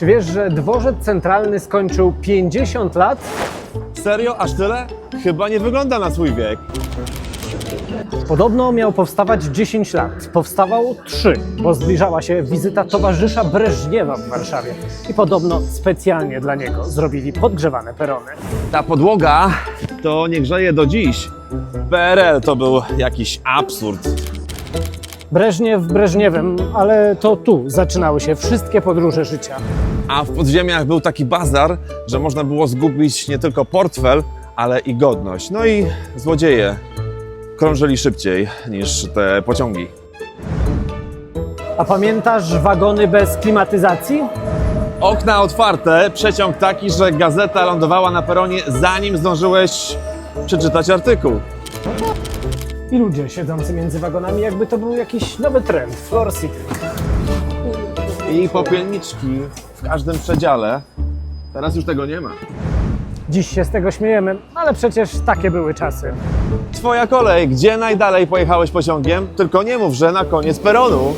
Czy wiesz, że dworzec centralny skończył 50 lat? Serio? Aż tyle? Chyba nie wygląda na swój wiek. Podobno miał powstawać 10 lat. Powstawał 3, bo zbliżała się wizyta towarzysza Breżniewa w Warszawie. I podobno specjalnie dla niego zrobili podgrzewane perony. Ta podłoga to nie grzeje do dziś. PRL to był jakiś absurd. Breżniew Breżniewem, ale to tu zaczynały się wszystkie podróże życia. A w podziemiach był taki bazar, że można było zgubić nie tylko portfel, ale i godność. No i złodzieje krążyli szybciej niż te pociągi. A pamiętasz wagony bez klimatyzacji? Okna otwarte, przeciąg taki, że gazeta lądowała na peronie zanim zdążyłeś przeczytać artykuł. I ludzie siedzący między wagonami, jakby to był jakiś nowy trend, floor sitting. I popielniczki w każdym przedziale. Teraz już tego nie ma. Dziś się z tego śmiejemy, ale przecież takie były czasy. Twoja kolej, gdzie najdalej pojechałeś pociągiem? Tylko nie mów, że na koniec peronu.